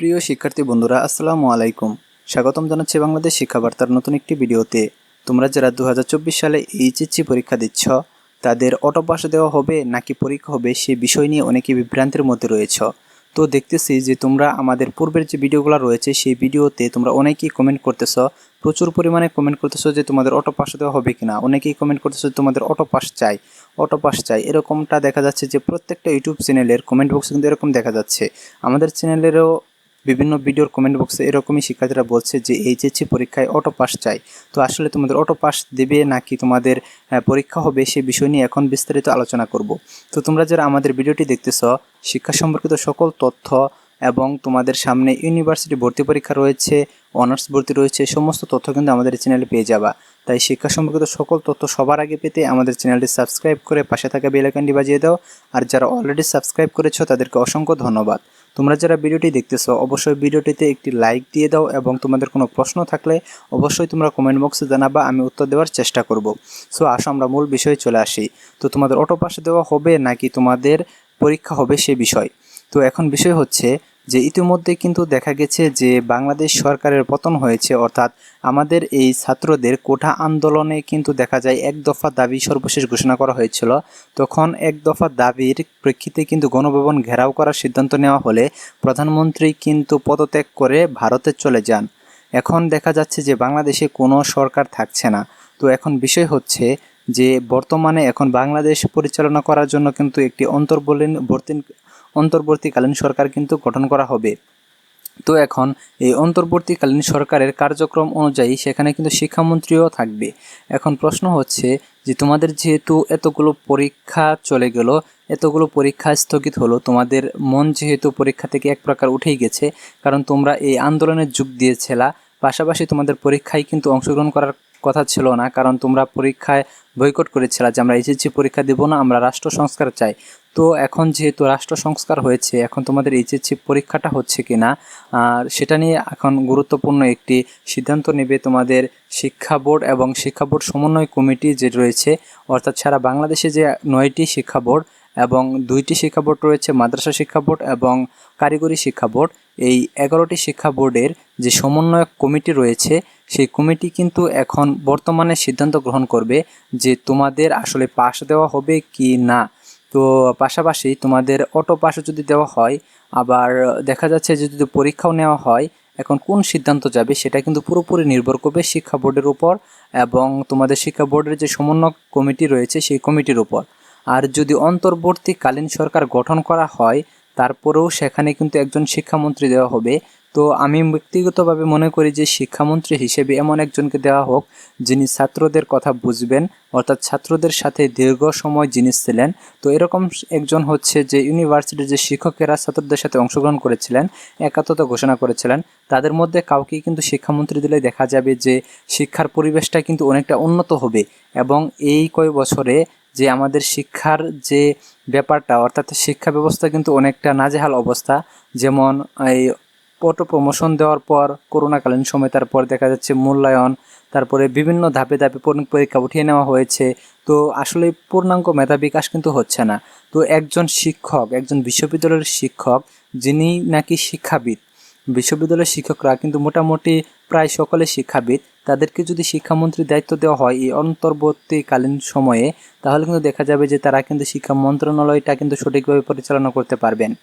প্রিয় শিক্ষার্থী বন্ধুরা, আসসালামু আলাইকুম। স্বাগতম জানাচ্ছি বাংলাদেশ শিক্ষাবার্তার নতুন একটি ভিডিওতে। তোমরা যারা দু হাজার চব্বিশ সালে এইচএসসি পরীক্ষা দিচ্ছ, তাদের অটো পাস দেওয়া হবে নাকি পরীক্ষা হবে সে বিষয় নিয়ে অনেকে বিভ্রান্তির মধ্যে রয়েছ। তো দেখতেছি যে তোমরা আমাদের পূর্বের যে ভিডিওগুলো রয়েছে, সেই ভিডিওতে তোমরা অনেকেই কমেন্ট করতেছ, প্রচুর পরিমাণে কমেন্ট করতেছো যে তোমাদের অটো পাস দেওয়া হবে কিনা। অনেকেই কমেন্ট করতেছো তোমাদের অটো পাস চাই, অটো পাস চাই। এরকমটা দেখা যাচ্ছে যে প্রত্যেকটা ইউটিউব চ্যানেলের কমেন্ট বক্সে কিন্তু এরকম দেখা যাচ্ছে। আমাদের চ্যানেলেরও বিভিন্ন ভিডিওর কমেন্ট বক্সে এরকমই শিক্ষার্থীরা বলছে যে এইচএসসি পরীক্ষায় অটো পাস চাই। তো আসলে তোমাদের অটো পাস দেবে নাকি তোমাদের পরীক্ষা হবে সে বিষয় নিয়ে এখন বিস্তারিত আলোচনা করব। তো তোমরা যারা আমাদের ভিডিওটি দেখতেছ, শিক্ষা সম্পর্কিত সকল তথ্য এবং তোমাদের সামনে ইউনিভার্সিটি ভর্তি পরীক্ষা রয়েছে অনার্স ভর্তি রয়েছে, সমস্ত তথ্য কিন্তু আমাদের চ্যানেলে পেয়ে যাবা। তাই শিক্ষা সম্পর্কিত সকল তথ্য সবার আগে পেতে আমাদের চ্যানেলটি সাবস্ক্রাইব করে পাশে থাকা বেল বাজিয়ে দাও। আর যারা অলরেডি সাবস্ক্রাইব করেছ, তাদেরকে অসংখ্য ধন্যবাদ। তোমরা যারা ভিডিওটি দেখতেছো, অবশ্যই ভিডিওটিতে একটি লাইক দিয়ে দাও এবং তোমাদের কোনো প্রশ্ন থাকলে অবশ্যই তোমরা কমেন্ট বক্সে জানাবা, আমি উত্তর দেওয়ার চেষ্টা করব। সো আসো আমরা মূল বিষয়ে চলে আসি। তো তোমাদের অটো পাশে দেওয়া হবে নাকি তোমাদের পরীক্ষা হবে সে বিষয়? তো এখন বিষয় হচ্ছে যে ইতিমধ্যে কিন্তু দেখা গেছে যে বাংলাদেশ সরকারের পতন হয়েছে, অর্থাৎ আমাদের এই ছাত্রদের কোঠা আন্দোলনে কিন্তু দেখা যায় এক দফা দাবি সর্বশেষ ঘোষণা করা হয়েছিল। তখন এক দফা দাবির প্রেক্ষিতে কিন্তু গণভবন ঘেরাও করার সিদ্ধান্ত নেওয়া হলে প্রধানমন্ত্রী কিন্তু পদত্যাগ করে ভারতে চলে যান। এখন দেখা যাচ্ছে যে বাংলাদেশে কোনো সরকার থাকছে না। তো এখন বিষয় হচ্ছে যে বর্তমানে এখন বাংলাদেশ পরিচালনা করার জন্য কিন্তু একটি অন্তর্বলীন অন্তর্বর্তীকালীন সরকার কিন্তু গঠন করা হবে। তো এখন এই অন্তর্বর্তীকালীন সরকারের কার্যক্রম অনুযায়ী সেখানে কিন্তু শিক্ষামন্ত্রীও থাকবে। এখন প্রশ্ন হচ্ছে যে তোমাদের যেহেতু এতগুলো পরীক্ষা চলে গেল, এতগুলো পরীক্ষা স্থগিত হলো, তোমাদের মন যেহেতু পরীক্ষা থেকে এক প্রকার উঠেই গেছে, কারণ তোমরা এই আন্দোলনের যুগ দিয়েছিলা, পাশাপাশি তোমাদের পরীক্ষায় কিন্তু অংশগ্রহণ করার কথা ছিল না, কারণ তোমরা পরীক্ষায় বয়কট করেছিলা যে আমরা এইচএসসি পরীক্ষা দেব না, আমরা রাষ্ট্র সংস্কার চাই। তো এখন যেহেতু রাষ্ট্র সংস্কার হয়েছে, এখন তোমাদের এইচএসসি পরীক্ষাটা হচ্ছে কি না আর সেটা নিয়ে এখন গুরুত্বপূর্ণ একটি সিদ্ধান্ত নেবে তোমাদের শিক্ষা বোর্ড এবং শিক্ষা বোর্ড সমন্বয় কমিটি যে রয়েছে, অর্থাৎ সারা বাংলাদেশে যে নয়টি শিক্ষা বোর্ড এবং দুইটি শিক্ষা বোর্ড রয়েছে, মাদ্রাসা শিক্ষা বোর্ড এবং কারিগরি শিক্ষা বোর্ড, এই এগারোটি শিক্ষা বোর্ডের যে সমন্বয়ক কমিটি রয়েছে, সেই কমিটি কিন্তু এখন বর্তমানে সিদ্ধান্ত গ্রহণ করবে যে তোমাদের আসলে পাশ দেওয়া হবে কি না। তো পাশাপাশি তোমাদের অটো পাশও যদি দেওয়া হয়, আবার দেখা যাচ্ছে যে যদি পরীক্ষাও নেওয়া হয়, এখন কোন সিদ্ধান্ত যাবে সেটা কিন্তু পুরোপুরি নির্ভর করবে শিক্ষা বোর্ডের উপর এবং তোমাদের শিক্ষা বোর্ডের যে সমন্বয় কমিটি রয়েছে সেই কমিটির উপর। আর যদি অন্তর্বর্তীকালীন সরকার গঠন করা হয়, তারপরেও সেখানে কিন্তু একজন শিক্ষামন্ত্রী দেওয়া হবে তো আমি ব্যক্তিগতভাবে মনে করি যে শিক্ষামন্ত্রী হিসেবে এমন একজনকে দেওয়া হোক যিনি ছাত্রদের কথা বুঝবেন, অর্থাৎ ছাত্রদের সাথে দীর্ঘ সময় যিনি ছিলেন। তো এরকম একজন হচ্ছে যে ইউনিভার্সিটির যে শিক্ষকেরা ছাত্রদের সাথে অংশগ্রহণ করেছিলেন, একাত্মতা ঘোষণা করেছিলেন, তাদের মধ্যে কাউকেই কিন্তু শিক্ষামন্ত্রী দিলে দেখা যাবে যে শিক্ষার পরিবেশটা কিন্তু অনেকটা উন্নত হবে। এবং এই কয় বছরে যে আমাদের শিক্ষার যে ব্যাপারটা, অর্থাৎ শিক্ষা ব্যবস্থা কিন্তু অনেকটা নাজেহাল অবস্থা, যেমন এই অটো প্রমোশন দেওয়ার পর, করোনাকালীন সময় তারপর দেখা যাচ্ছে মূল্যায়ন, তারপরে বিভিন্ন ধাপে ধাপে পরি- পরীক্ষা উঠিয়ে নেওয়া হয়েছে। তো আসলে পূর্ণাঙ্গ মেধা বিকাশ কিন্তু হচ্ছে না। তো একজন শিক্ষক, একজন বিশ্ববিদ্যালয়ের শিক্ষক, যিনি নাকি শিক্ষাবিদ, বিশ্ববিদ্যালয়ের শিক্ষকরা কিন্তু মোটামুটি প্রায় সকলে শিক্ষাবিদ। তাদেরকে যদি শিক্ষামন্ত্রীর দায়িত্ব দেওয়া হয় এই অন্তর্বর্তীকালীন সময়ে, তাহলে কিন্তু দেখা যাবে যে তারা কিন্তু শিক্ষা মন্ত্রণালয়টা কিন্তু সঠিকভাবে পরিচালনা করতে পারবেন।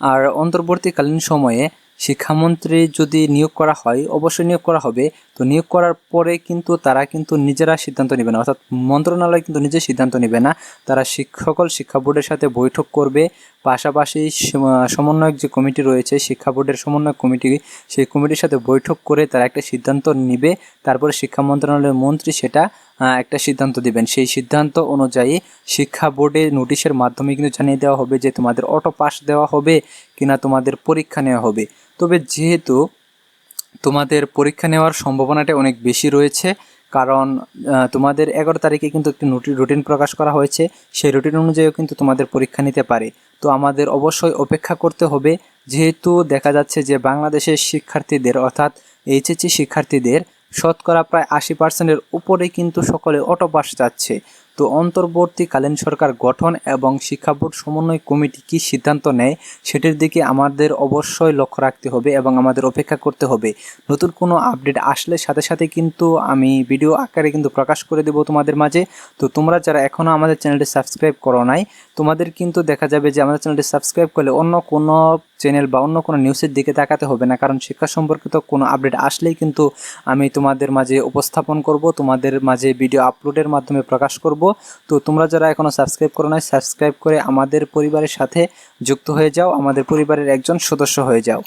আর অন্তর্বর্তীকালীন সময়ে শিক্ষামন্ত্রী যদি নিয়োগ করা হয়, অবশ্যই নিয়োগ করা হবে। তো নিয়োগ করার পরে কিন্তু তারা কিন্তু নিজেরা সিদ্ধান্ত নেবে না। অর্থাৎ মন্ত্রণালয় কিন্তু নিজে সিদ্ধান্ত নেবে না। তারা শিক- সকল শিক্ষা বোর্ডের সাথে বৈঠক করবে। পাশাপাশি সম- সমন্বয়ক যে কমিটি রয়েছে, শিক্ষা বোর্ডের সমন্বয়ক কমিটি, সেই কমিটির সাথে বৈঠক করে তারা একটা সিদ্ধান্ত নেবে। তারপরে শিক্ষা মন্ত্রণালয়ের মন্ত্রী সেটা একটা সিদ্ধান্ত দিবেন। সেই সিদ্ধান্ত অনুযায়ী শিক্ষা বোর্ডে নোটিশের মাধ্যমে কিন্তু জানিয়ে দেওয়া হবে যে তোমাদের অটো পাস দেওয়া হবে কিনা তোমাদের পরীক্ষা নেওয়া হবে। তবে যেহেতু তোমাদের পরীক্ষা নেওয়ার সম্ভাবনাটা অনেক বেশি রয়েছে, কারণ তোমাদের এগারো তারিখে কিন্তু একটি রুটিন প্রকাশ করা হয়েছে। সেই রুটিন অনুযায়ীও কিন্তু তোমাদের পরীক্ষা নিতে পারে। তো আমাদের অবশ্যই অপেক্ষা করতে হবে। যেহেতু দেখা যাচ্ছে যে বাংলাদেশের শিক্ষার্থীদের, অর্থাৎ এইচএসসি শিক্ষার্থীদের শতকরা প্রায় আশি পার্সেন্টের উপরে কিন্তু সকলে অটো পাস যাচ্ছে তো অন্তর্বর্তীকালীন সরকার গঠন এবং শিক্ষা বোর্ড সমন্বয় কমিটি কী সিদ্ধান্ত নেয়, সেটির দিকে আমাদের অবশ্যই লক্ষ্য রাখতে হবে এবং আমাদের অপেক্ষা করতে হবে। নতুন কোনো আপডেট আসলে সাথে সাথে কিন্তু আমি ভিডিও আকারে কিন্তু প্রকাশ করে দেবো তোমাদের মাঝে। তো তোমরা যারা এখনও আমাদের চ্যানেলটি সাবস্ক্রাইব করো নাই, তোমাদের কিন্তু দেখা যাবে যে আমাদের চ্যানেলটি সাবস্ক্রাইব করলে অন্য কোনো চ্যানেল বা অন্য কোনো নিউজের দিকে তাকাতে হবে না। কারণ শিক্ষা সম্পর্কিত কোনো আপডেট আসলেই কিন্তু আমি তোমাদের মাঝে উপস্থাপন করব, তোমাদের মাঝে ভিডিও আপলোডের মাধ্যমে প্রকাশ করব। তো তোমরা যারা এখনও সাবস্ক্রাইব করো নাই সাবস্ক্রাইব করে আমাদের পরিবারের সাথে যুক্ত হয়ে যাও, আমাদের পরিবারের একজন সদস্য হয়ে যাও।